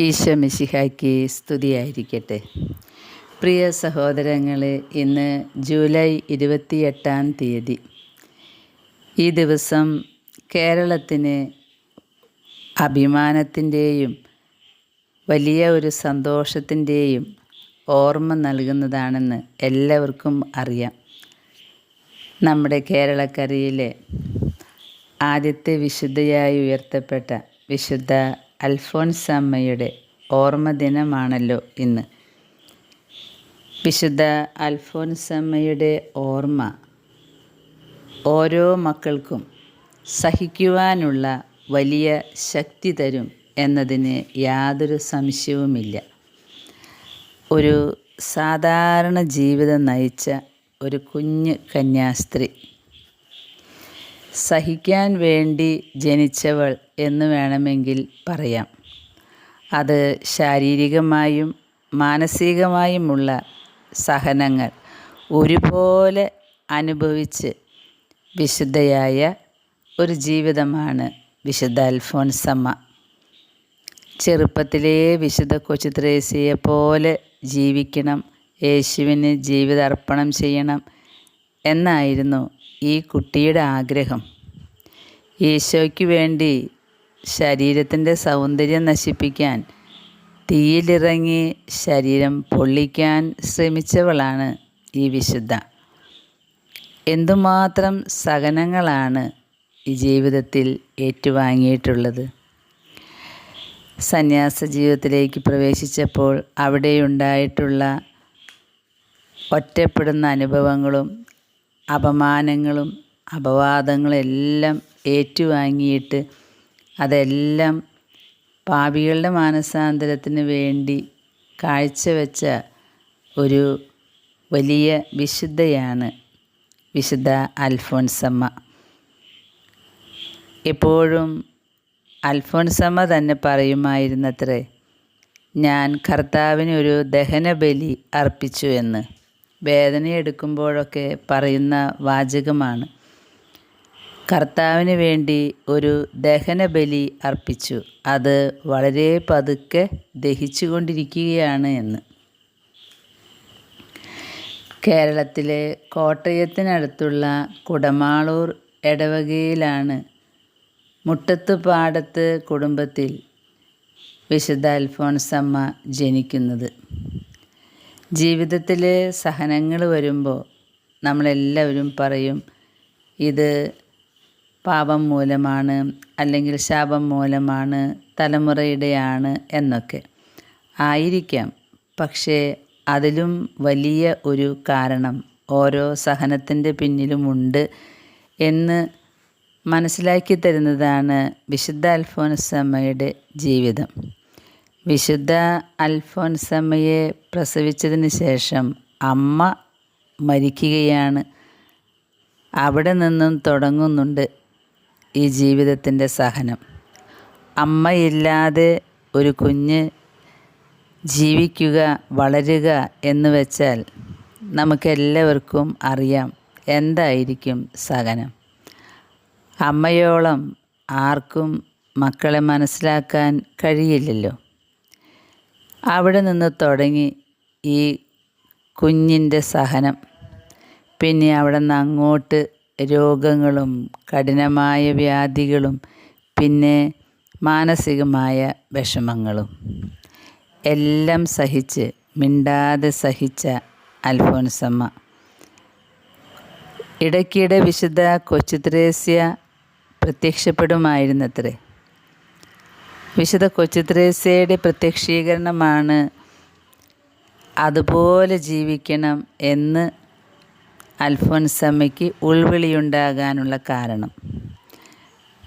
ഈശോ മിശിഹായ്ക്ക് സ്തുതിയായിരിക്കട്ടെ. പ്രിയ സഹോദരങ്ങളെ ഇന്ന് ജൂലൈ ഇരുപത്തിയെട്ടാം തീയതി. ഈ ദിവസം കേരളത്തിന് അഭിമാനത്തിന്റെയും വലിയ ഒരു സന്തോഷത്തിന്റെയും ഓർമ്മ നൽകുന്നതാണെന്ന് എല്ലാവർക്കും അറിയാം. നമ്മുടെ കേരളക്കരയിലെ ആദ്യത്തെ വിശുദ്ധയായി ഉയർത്തപ്പെട്ട വിശുദ്ധ അൽഫോൻസമ്മയുടെ ഓർമ്മദിനമാണല്ലോ ഇന്ന്. വിശുദ്ധ അൽഫോൻസമ്മയുടെ ഓർമ്മ ഓരോ മക്കൾക്കും സഹിക്കുവാനുള്ള വലിയ ശക്തി തരും എന്നതിന് യാതൊരു സംശയവുമില്ല. ഒരു സാധാരണ ജീവിതം നയിച്ച ഒരു കുഞ്ഞ് കന്യാസ്ത്രീ സഹിക്കാൻ വേണ്ടി ജനിച്ചവൾ എന്ന് വേണമെങ്കിൽ പറയാം. അത് ശാരീരികമായും മാനസികമായുമുള്ള സഹനങ്ങൾ ഒരുപോലെ അനുഭവിച്ച് വിശുദ്ധയായ ഒരു ജീവിതമാണ് വിശുദ്ധ അൽഫോൻസമ്മ. ചെറുപ്പത്തിലേ വിശുദ്ധ കൊച്ചു ത്രേസ്യയെ പോലെ ജീവിക്കണം യേശുവിന് ജീവിതർപ്പണം ചെയ്യണം എന്നായിരുന്നു ഈ കുട്ടിയുടെ ആഗ്രഹം. ഈശോയ്ക്ക് വേണ്ടി ശരീരത്തിന്റെ സൗന്ദര്യം നശിപ്പിക്കാൻ തീയിലിറങ്ങി ശരീരം പൊള്ളിക്കാൻ ശ്രമിച്ചവളാണ് ഈ വിശുദ്ധ. എന്തുമാത്രം സഹനങ്ങളാണ് ഈ ജീവിതത്തിൽ ഏറ്റുവാങ്ങിയിട്ടുള്ളത്. സന്യാസ ജീവിതത്തിലേക്ക് പ്രവേശിച്ചപ്പോൾ അവിടെയുണ്ടായിട്ടുള്ള ഒറ്റപ്പെടുന്ന അനുഭവങ്ങളും അപമാനങ്ങളും അപവാദങ്ങളും എല്ലാം ഏറ്റുവാങ്ങിയിട്ട് അതെല്ലാം പാപികളുടെ മാനസാന്തരത്തിന് വേണ്ടി കാഴ്ചവെച്ച ഒരു വലിയ വിശുദ്ധയാണ് വിശുദ്ധ അൽഫോൻസമ്മ എപ്പോഴും അൽഫോൻസമ്മ തന്നെ പറയുമായിരുന്നത്രേ ഞാൻ കർത്താവിന് ഒരു ദഹനബലി അർപ്പിച്ചു എന്ന്. വേദനയെടുക്കുമ്പോഴൊക്കെ പറയുന്ന വാചകമാണ്. കർത്താവിന് വേണ്ടി ഒരു ദഹനബലി അർപ്പിച്ചു. അത് വളരെ പതുക്കെ ദഹിച്ചുകൊണ്ടിരിക്കുകയാണ് എന്ന്. കേരളത്തിലെ കോട്ടയത്തിനടുത്തുള്ള കുടമാളൂർ എടവകയിലാണ് മുട്ടത്തുപാടത്ത് കുടുംബത്തിൽ വിശുദ്ധ അൽഫോൺസമ്മ ജനിക്കുന്നത്. ജീവിതത്തിൽ സഹനങ്ങൾ വരുമ്പോൾ നമ്മളെല്ലാവരും പറയും ഇത് പാപം മൂലമാണ് അല്ലെങ്കിൽ ശാപം മൂലമാണ് തലമുറയുടെയാണ് എന്നൊക്കെ. ആയിരിക്കാം. പക്ഷേ അതിലും വലിയ ഒരു കാരണം ഓരോ സഹനത്തിന്റെ പിന്നിലുമുണ്ട് എന്ന് മനസ്സിലാക്കി തരുന്നതാണ് വിശുദ്ധ അൽഫോൻസമ്മയുടെ ജീവിതം. വിശുദ്ധ അൽഫോൻസമ്മയെ പ്രസവിച്ചതിന് ശേഷം അമ്മ മരിക്കുകയാണ്. അവിടെ നിന്നും തുടങ്ങുന്നുണ്ട് ഈ ജീവിതത്തിന്റെ സഹനം. അമ്മയില്ലാതെ ഒരു കുഞ്ഞ് ജീവിക്കുക വളരുക എന്ന് വെച്ചാൽ നമുക്കെല്ലാവർക്കും അറിയാം എന്തായിരിക്കും സഹനം. അമ്മയോളം ആർക്കും മക്കളെ മനസ്സിലാക്കാൻ കഴിയില്ലല്ലോ. അവിടെ നിന്ന് തുടങ്ങി ഈ കുഞ്ഞിന്റെ സഹനം. പിന്നെ അവിടെ നിന്ന് അങ്ങോട്ട് രോഗങ്ങളും കഠിനമായ വ്യാധികളും പിന്നെ മാനസികമായ വിഷമങ്ങളും എല്ലാം സഹിച്ച് മിണ്ടാതെ സഹിച്ച അൽഫോൻസമ്മ. ഇടയ്ക്കിടെ വിശുദ്ധ കൊച്ചുത്രേസ്യ പ്രത്യക്ഷപ്പെടുമായിരുന്നത്രേ. വിശുദ്ധ കൊച്ചുത്രേസ്യയുടെ പ്രത്യക്ഷീകരണമാണ് അതുപോലെ ജീവിക്കണം എന്ന് അൽഫോൻസമ്മയ്ക്ക് ഉൾവിളിയുണ്ടാകാനുള്ള കാരണം.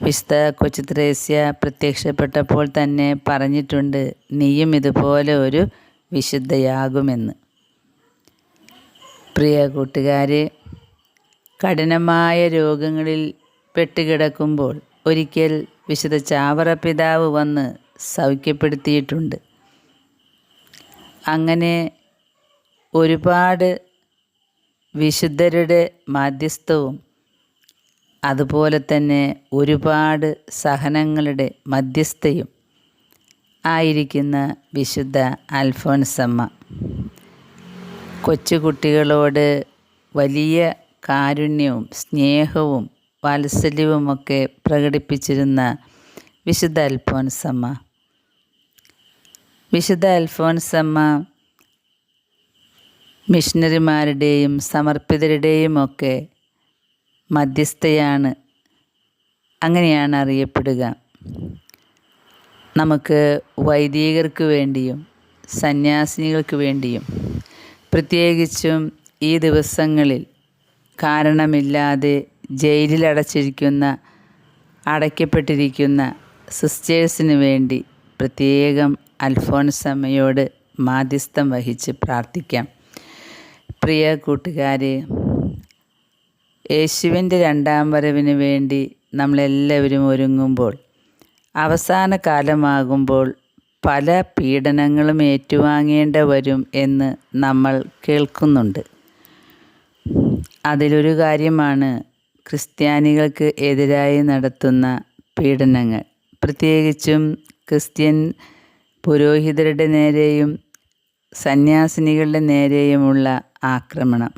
വിശുദ്ധ കൊച്ചുത്രേസ്യ പ്രത്യക്ഷപ്പെട്ടപ്പോൾ തന്നെ പറഞ്ഞിട്ടുണ്ട് നീയും ഇതുപോലെ ഒരു വിശുദ്ധയാകുമെന്ന്. പ്രിയ കൂട്ടുകാരെ കഠിനമായ രോഗങ്ങളിൽ പെട്ടുകിടക്കുമ്പോൾ ഒരിക്കൽ വിശുദ്ധ ചാവറ പിതാവ് വന്ന് സൗഖ്യപ്പെടുത്തിയിട്ടുണ്ട്. അങ്ങനെ ഒരുപാട് വിശുദ്ധരുടെ മാധ്യസ്ഥവും അതുപോലെ തന്നെ ഒരുപാട് സഹനങ്ങളുടെ മധ്യസ്ഥയും ആയിരിക്കുന്ന വിശുദ്ധ അൽഫോൻസമ്മ. കൊച്ചുകുട്ടികളോട് വലിയ കാരുണ്യവും സ്നേഹവും വാത്സല്യവുമൊക്കെ പ്രകടിപ്പിച്ചിരുന്ന വിശുദ്ധ അൽഫോൻസമ്മ. വിശുദ്ധ അൽഫോൻസമ്മ മിഷണറിമാരുടെയും സമർപ്പിതരുടെയും ഒക്കെ മധ്യസ്ഥയാണ്. അങ്ങനെയാണ് അറിയപ്പെടുക. നമുക്ക് വൈദികർക്ക് വേണ്ടിയും സന്യാസിനികൾക്ക് വേണ്ടിയും പ്രത്യേകിച്ചും ഈ ദിവസങ്ങളിൽ കാരണമില്ലാതെ ജയിലിൽ അടച്ചിരിക്കുന്ന അടയ്ക്കപ്പെട്ടിരിക്കുന്ന സിസ്റ്റേഴ്സിന് വേണ്ടി പ്രത്യേകം അൽഫോൻസമ്മയോട് മാധ്യസ്ഥം വഹിച്ച് പ്രാർത്ഥിക്കാം. പ്രിയ കൂട്ടുകാരെ യേശുവിന്റെ രണ്ടാം വരവിന് വേണ്ടി നമ്മളെല്ലാവരും ഒരുങ്ങുമ്പോൾ അവസാന കാലമാകുമ്പോൾ പല പീഡനങ്ങളും ഏറ്റുവാങ്ങേണ്ട വരും എന്ന് നമ്മൾ കേൾക്കുന്നുണ്ട്. അതിലൊരു കാര്യമാണ് ക്രിസ്ത്യാനികൾക്ക് എതിരായി നടത്തുന്ന പീഡനങ്ങൾ. പ്രത്യേകിച്ചും ക്രിസ്ത്യൻ പുരോഹിതരുടെ നേരെയും സന്യാസിനികളുടെ നേരെയുമുള്ള ആക്രമണം.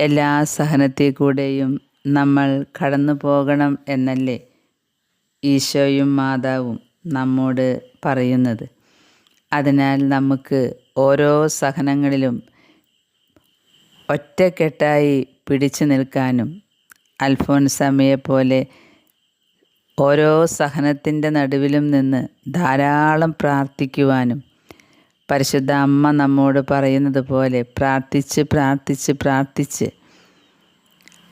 എല്ലാ സഹനത്തിൽ കൂടെയും നമ്മൾ കടന്നു പോകണം എന്നല്ലേ ഈശോയും മാതാവും നമ്മോട് പറയുന്നത്. അതിനാൽ നമുക്ക് ഓരോ സഹനങ്ങളിലും ഒറ്റക്കെട്ടായി പിടിച്ചു നിൽക്കാനും അൽഫോൻസമ്മയെ പോലെ ഓരോ സഹനത്തിന്റെ നടുവിലും നിന്ന് ധാരാളം പ്രാർത്ഥിക്കുവാനും പരിശുദ്ധ അമ്മ നമ്മോട് പറയുന്നത് പോലെ പ്രാർത്ഥിച്ച് പ്രാർത്ഥിച്ച് പ്രാർത്ഥിച്ച്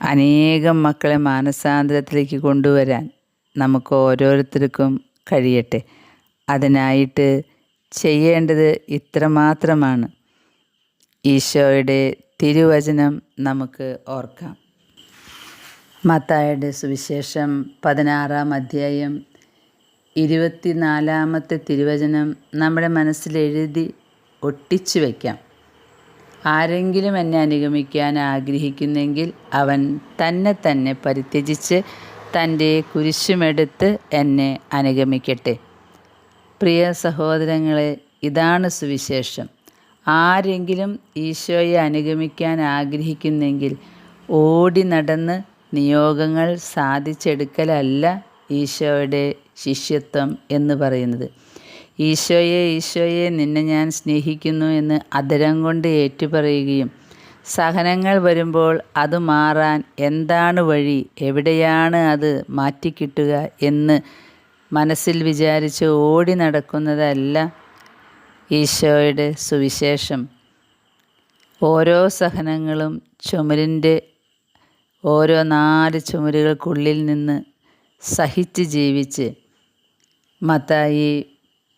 അനേകം മക്കളെ മാനസാന്തരത്തിലേക്ക് കൊണ്ടുവരാൻ നമുക്ക് ഓരോരുത്തർക്കും കഴിയട്ടെ. അതിനായിട്ട് ചെയ്യേണ്ടത് ഇത്രമാത്രമാണ്. ഈശോയുടെ തിരുവചനം നമുക്ക് ഓർക്കാം. മത്തായുടെ സുവിശേഷം പതിനാറാം അധ്യായം ഇരുപത്തിനാലാമത്തെ തിരുവചനം നമ്മുടെ മനസ്സിൽ എഴുതി ഒട്ടിച്ചു വയ്ക്കാം ആരെങ്കിലും എന്നെ അനുഗമിക്കാൻ ആഗ്രഹിക്കുന്നെങ്കിൽ അവൻ തന്നെ തന്നെ പരിത്യജിച്ച് തന്റെ കുരിശുമെടുത്ത് എന്നെ അനുഗമിക്കട്ടെ. പ്രിയ സഹോദരങ്ങളെ ഇതാണ് സുവിശേഷം. ആരെങ്കിലും ഈശോയെ അനുഗമിക്കാൻ ആഗ്രഹിക്കുന്നെങ്കിൽ ഓടി നടന്ന് നിയോഗങ്ങൾ സാധിച്ചെടുക്കലല്ല ഈശോയുടെ ശിഷ്യത്വം എന്ന് പറയുന്നത്. ഈശോയെ ഈശോയെ നിന്നെ ഞാൻ സ്നേഹിക്കുന്നു എന്ന് അതരം കൊണ്ട് ഏറ്റുപറയുകയും സഹനങ്ങൾ വരുമ്പോൾ അത് മാറാൻ എന്താണ് വഴി? എവിടെയാണ് അത് മാറ്റിക്കിട്ടുക എന്ന് മനസ്സിൽ വിചാരിച്ച് ഓടി നടക്കുന്നതല്ല ഈശോയുടെ സുവിശേഷം. ഓരോ സഹനങ്ങളും ചുമരിന്റെ ഓരോ നാല് ചുമരുകൾക്കുള്ളിൽ നിന്ന് സഹിച്ച് ജീവിച്ച് മത്തായി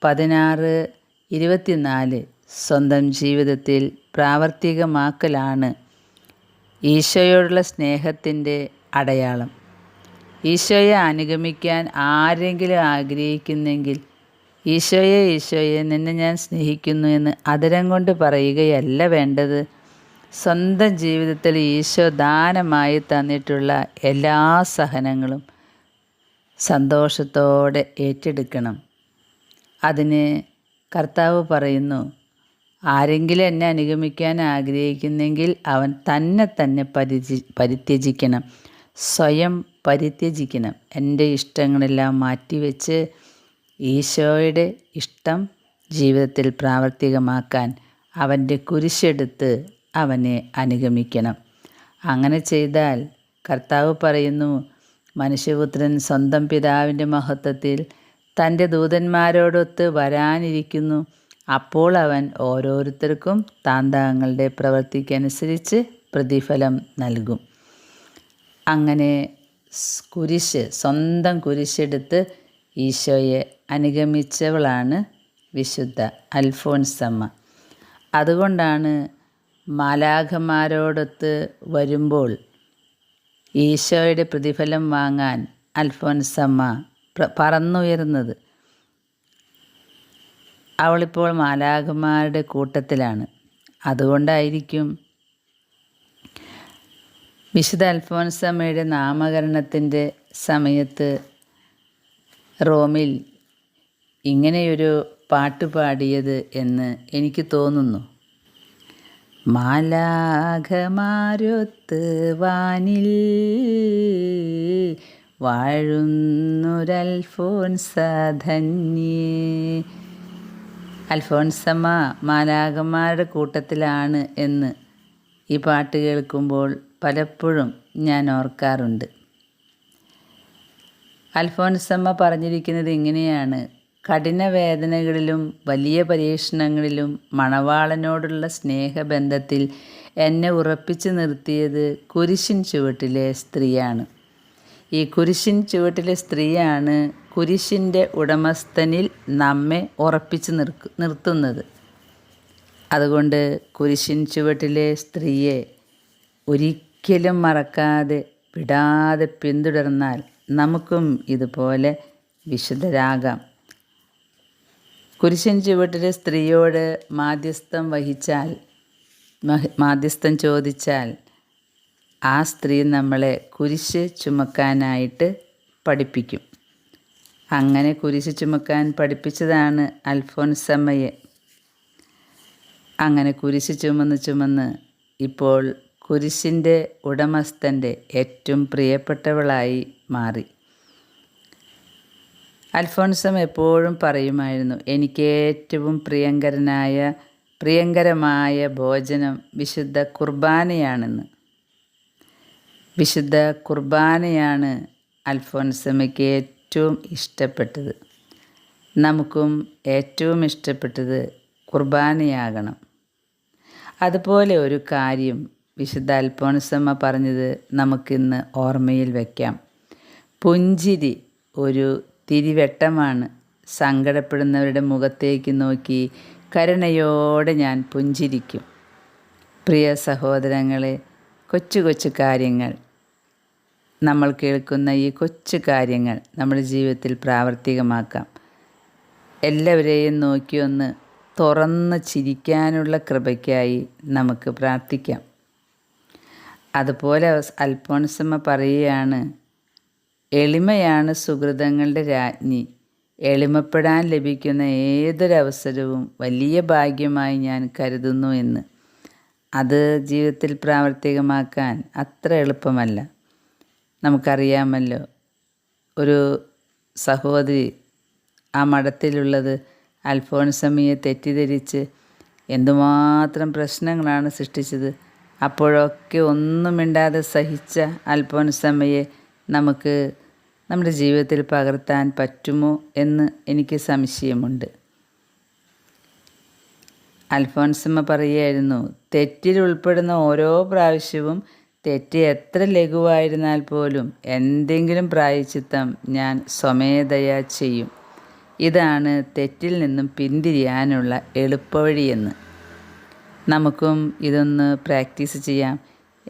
പതിനാറ് ഇരുപത്തിനാല് സ്വന്തം ജീവിതത്തിൽ പ്രാവർത്തികമാക്കലാണ് ഈശോയോടുള്ള സ്നേഹത്തിന്റെ അടയാളം. ഈശോയെ അനുഗമിക്കാൻ ആരെങ്കിലും ആഗ്രഹിക്കുന്നെങ്കിൽ ഈശോയെ ഈശോയെ നിന്നെ ഞാൻ സ്നേഹിക്കുന്നു എന്ന് അതരം കൊണ്ട് പറയുകയല്ല വേണ്ടത്. സ്വന്തം ജീവിതത്തിൽ ഈശോ ദാനമായി തന്നിട്ടുള്ള എല്ലാ സഹനങ്ങളും സന്തോഷത്തോടെ ഏറ്റെടുക്കണം. അതിന് കർത്താവ് പറയുന്നു ആരെങ്കിലും എന്നെ അനുഗമിക്കാൻ ആഗ്രഹിക്കുന്നെങ്കിൽ അവൻ തന്നെ തന്നെ പരിചി പരിത്യജിക്കണം. സ്വയം പരിത്യജിക്കണം. എന്റെ ഇഷ്ടങ്ങളെല്ലാം മാറ്റിവെച്ച് ഈശോയുടെ ഇഷ്ടം ജീവിതത്തിൽ പ്രാവർത്തികമാക്കാൻ അവന്റെ കുരിശെടുത്ത് അവനെ അനുഗമിക്കണം. അങ്ങനെ ചെയ്താൽ കർത്താവ് പറയുന്നു മനുഷ്യപുത്രൻ സ്വന്തം പിതാവിന്റെ മഹത്വത്തിൽ തന്റെ ദൂതന്മാരോടൊത്ത് വരാനിരിക്കുന്നു. അപ്പോൾ അവൻ ഓരോരുത്തർക്കും താന്താങ്ങളുടെ പ്രവൃത്തിക്കനുസരിച്ച് പ്രതിഫലം നൽകും. അങ്ങനെ കുരിശ് സ്വന്തം കുരിശെടുത്ത് ഈശോയെ അനുഗമിച്ചവളാണ് വിശുദ്ധ അൽഫോൻസമ്മ. അതുകൊണ്ടാണ് മാലാഖമാരോടൊത്ത് വരുമ്പോൾ ഈശോയുടെ പ്രതിഫലം വാങ്ങാൻ അൽഫോൻസമ്മ പറന്നുയരുന്നത്. അവളിപ്പോൾ മാലാഖമാരുടെ കൂട്ടത്തിലാണ്. അതുകൊണ്ടായിരിക്കും വിശുദ്ധ അൽഫോൻസമ്മയുടെ നാമകരണത്തിന്റെ സമയത്ത് റോമിൽ ഇങ്ങനെയൊരു പാട്ട് പാടിയത് എന്ന് എനിക്ക് തോന്നുന്നു. മാലാഖമാരൊത്ത് വാനിൽ വാഴുന്നൊരൽഫോൻസധന്യേ അൽഫോൻസമ്മ മാലാഖമാരുടെ കൂട്ടത്തിലാണ് എന്ന് ഈ പാട്ട് കേൾക്കുമ്പോൾ പലപ്പോഴും ഞാൻ ഓർക്കാറുണ്ട്. അൽഫോൻസമ്മ പറഞ്ഞിരിക്കുന്നത് ഇങ്ങനെയാണ്. കഠിന വേദനകളിലും വലിയ പരീക്ഷണങ്ങളിലും മണവാളനോടുള്ള സ്നേഹബന്ധത്തിൽ എന്നെ ഉറപ്പിച്ചു നിർത്തിയത് കുരിശിൻ ചുവട്ടിലെ സ്ത്രീയാണ്. ഈ കുരിശിൻ ചുവട്ടിലെ സ്ത്രീയാണ് കുരിശിന്റെ ഉടമസ്ഥനിൽ നമ്മെ ഉറപ്പിച്ചു നിർക്ക് നിർത്തുന്നത്. അതുകൊണ്ട് കുരിശിൻ ചുവട്ടിലെ സ്ത്രീയെ ഒരിക്കലും മറക്കാതെ വിടാതെ പിന്തുടർന്നാൽ നമുക്കും ഇതുപോലെ വിശുദ്ധരാകാം. കുരിശൻ ചുവട്ടിലെ സ്ത്രീയോട് മാധ്യസ്ഥം വഹിച്ചാൽ മാധ്യസ്ഥം ചോദിച്ചാൽ ആ സ്ത്രീ നമ്മളെ കുരിശ് ചുമക്കാനായിട്ട് പഠിപ്പിക്കും. അങ്ങനെ കുരിശ് ചുമക്കാൻ പഠിപ്പിച്ചതാണ് അൽഫോൻസമ്മയെ. അങ്ങനെ കുരിശ് ചുമന്ന് ചുമന്ന് ഇപ്പോൾ കുരിശിന്റെ ഉടമസ്ഥന്റെ ഏറ്റവും പ്രിയപ്പെട്ടവളായി മാറി. അൽഫോൻസം എപ്പോഴും പറയുമായിരുന്നു എനിക്ക് ഏറ്റവും പ്രിയങ്കരനായ പ്രിയങ്കരമായ ഭോജനം വിശുദ്ധ കുർബാനയാണെന്ന്. വിശുദ്ധ കുർബാനയാണ് അൽഫോൻസമ്മയ്ക്ക് ഏറ്റവും ഇഷ്ടപ്പെട്ടത്. നമുക്കും ഏറ്റവും ഇഷ്ടപ്പെട്ടത് കുർബാനയാകണം. അതുപോലെ ഒരു കാര്യം വിശുദ്ധ അൽഫോൻസമ്മ പറഞ്ഞത് നമുക്കിന്ന് ഓർമ്മയിൽ വയ്ക്കാം പുഞ്ചിരി ഒരു തിരിവെട്ടമാണ്. സങ്കടപ്പെടുന്നവരുടെ മുഖത്തേക്ക് നോക്കി കരുണയോടെ ഞാൻ പുഞ്ചിരിക്കും. പ്രിയ സഹോദരങ്ങളെ കൊച്ചു കൊച്ചു കാര്യങ്ങൾ. നമ്മൾ കേൾക്കുന്ന ഈ കൊച്ചു കാര്യങ്ങൾ നമ്മുടെ ജീവിതത്തിൽ പ്രാവർത്തികമാക്കാം. എല്ലാവരെയും നോക്കി ഒന്ന് തുറന്ന് ചിരിക്കാനുള്ള കൃപയ്ക്കായി നമുക്ക് പ്രാർത്ഥിക്കാം. അതുപോലെ അൽഫോൺസമ്മ പറയുകയാണ് എളിമയാണ് സുഹൃതങ്ങളുടെ രാജ്ഞി. എളിമപ്പെടാൻ ലഭിക്കുന്ന ഏതൊരവസരവും വലിയ ഭാഗ്യമായി ഞാൻ കരുതുന്നു എന്ന്. അത് ജീവിതത്തിൽ പ്രാവർത്തികമാക്കാൻ അത്ര എളുപ്പമല്ല. നമുക്കറിയാമല്ലോ ഒരു സഹോദരി ആ മഠത്തിലുള്ളത് അൽഫോൺസമിയെ തെറ്റിദ്ധരിച്ച് എന്തുമാത്രം പ്രശ്നങ്ങളാണ് സൃഷ്ടിച്ചത്. അപ്പോഴൊക്കെ ഒന്നും മിണ്ടാതെ സഹിച്ച അൽഫോൻസമ്മയെ നമുക്ക് നമ്മുടെ ജീവിതത്തിൽ പകർത്താൻ പറ്റുമോ എന്ന് എനിക്ക് സംശയമുണ്ട്. അൽഫോൻസമ്മ പറയുകയായിരുന്നു തെറ്റിൽ ഉൾപ്പെടുന്ന ഓരോ പ്രാവശ്യവും തെറ്റ് എത്ര ലഘുവായിരുന്നാൽ പോലും എന്തെങ്കിലും പ്രായച്ചിത്തം ഞാൻ സ്വമേധയാ ചെയ്യും. ഇതാണ് തെറ്റിൽ നിന്നും പിന്തിരിയാനുള്ള എളുപ്പവഴിയെന്ന്. നമുക്കും ഇതൊന്ന് പ്രാക്ടീസ് ചെയ്യാം.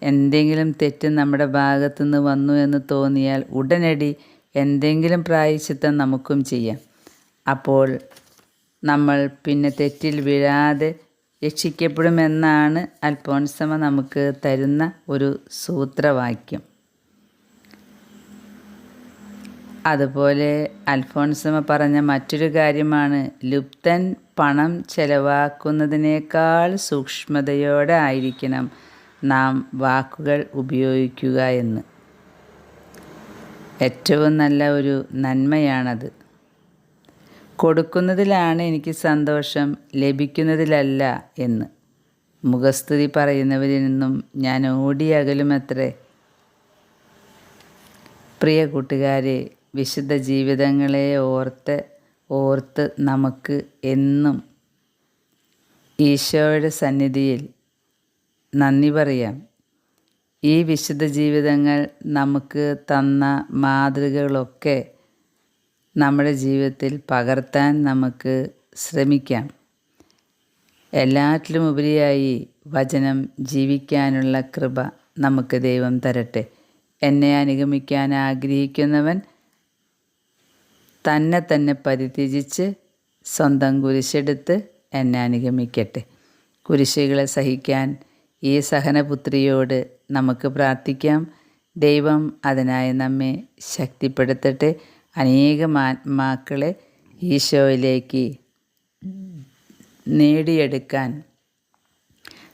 എന്തെങ്കിലും തെറ്റ് നമ്മുടെ ഭാഗത്തുനിന്ന് വന്നു എന്ന് തോന്നിയാൽ ഉടനടി എന്തെങ്കിലും പ്രായച്ചിത്തം നമുക്കും ചെയ്യാം. അപ്പോൾ നമ്മൾ പിന്നെ തെറ്റിൽ വീഴാതെ രക്ഷിക്കപ്പെടുമെന്നാണ് അൽഫോൺസമ നമുക്ക് തരുന്ന ഒരു സൂത്രവാക്യം. അതുപോലെ അൽഫോൺസമ പറഞ്ഞ മറ്റൊരു കാര്യമാണ് ലുപ്തൻ പണം ചെലവാക്കുന്നതിനേക്കാൾ സൂക്ഷ്മതയോടെ ആയിരിക്കണം. നാം വാക്കുകൾ ഉപയോഗിക്കുക എന്ന്. ഏറ്റവും നല്ല ഒരു നന്മയാണത്. കൊടുക്കുന്നതിലാണ് എനിക്ക് സന്തോഷം ലഭിക്കുന്നതിലല്ല എന്ന്. മുഖസ്തുതി പറയുന്നവരിൽ നിന്നും ഞാൻ ഓടിയകലുമത്രേ പ്രിയ കൂട്ടുകാരെ വിശുദ്ധ ജീവിതങ്ങളെ ഓർത്ത് ഓർത്ത് നമുക്ക് എന്നും ഈശോയുടെ സന്നിധിയിൽ നന്ദി പറയാം. ഈ വിശുദ്ധ ജീവിതങ്ങൾ നമുക്ക് തന്ന മാതൃകകളൊക്കെ നമ്മുടെ ജീവിതത്തിൽ പകർത്താൻ നമുക്ക് ശ്രമിക്കാം. എല്ലാറ്റിലും ഉപരിയായി വചനം ജീവിക്കാനുള്ള കൃപ നമുക്ക് ദൈവം തരട്ടെ. എന്നെ അനുഗമിക്കാൻ ആഗ്രഹിക്കുന്നവൻ തന്നെ തന്നെ പരിത്യജിച്ച് സ്വന്തം കുരിശെടുത്ത് എന്നെ അനുഗമിക്കട്ടെ. കുരിശുകളെ സഹിക്കാൻ ഈ സഹനപുത്രിയോട് നമുക്ക് പ്രാർത്ഥിക്കാം. ദൈവം അതിനായി നമ്മെ ശക്തിപ്പെടുത്തട്ടെ. അനേകം ആത്മാക്കളെ ഈശോയിലേക്ക് നേടിയെടുക്കാൻ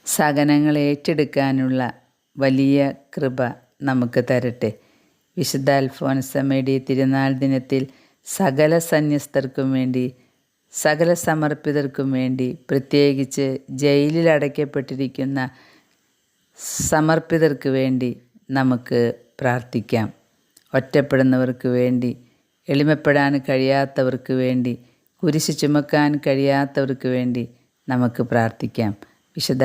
സഹനങ്ങൾ ഏറ്റെടുക്കാനുള്ള വലിയ കൃപ നമുക്ക് തരട്ടെ. വിശുദ്ധ അൽഫോൻസമ്മയുടെ തിരുനാൾ ദിനത്തിൽ സകല സന്യസ്തർക്കും വേണ്ടി സകല സമർപ്പിതർക്കും വേണ്ടി പ്രത്യേകിച്ച് ജയിലിൽ അടയ്ക്കപ്പെട്ടിരിക്കുന്ന സമർപ്പിതർക്ക് വേണ്ടി നമുക്ക് പ്രാർത്ഥിക്കാം. ഒറ്റപ്പെടുന്നവർക്ക് വേണ്ടി എളിമപ്പെടാൻ കഴിയാത്തവർക്ക് വേണ്ടി കുരിശ് ചുമക്കാൻ കഴിയാത്തവർക്ക് വേണ്ടി നമുക്ക് പ്രാർത്ഥിക്കാം. വിശുദ്ധ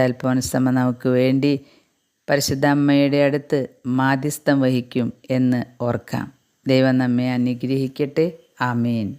നമുക്ക് വേണ്ടി പരിശുദ്ധ അമ്മയുടെ അടുത്ത് മാധ്യസ്ഥം വഹിക്കും എന്ന് ഓർക്കാം. ദൈവം നമ്മെ അനുഗ്രഹിക്കട്ടെ. ആമീൻ.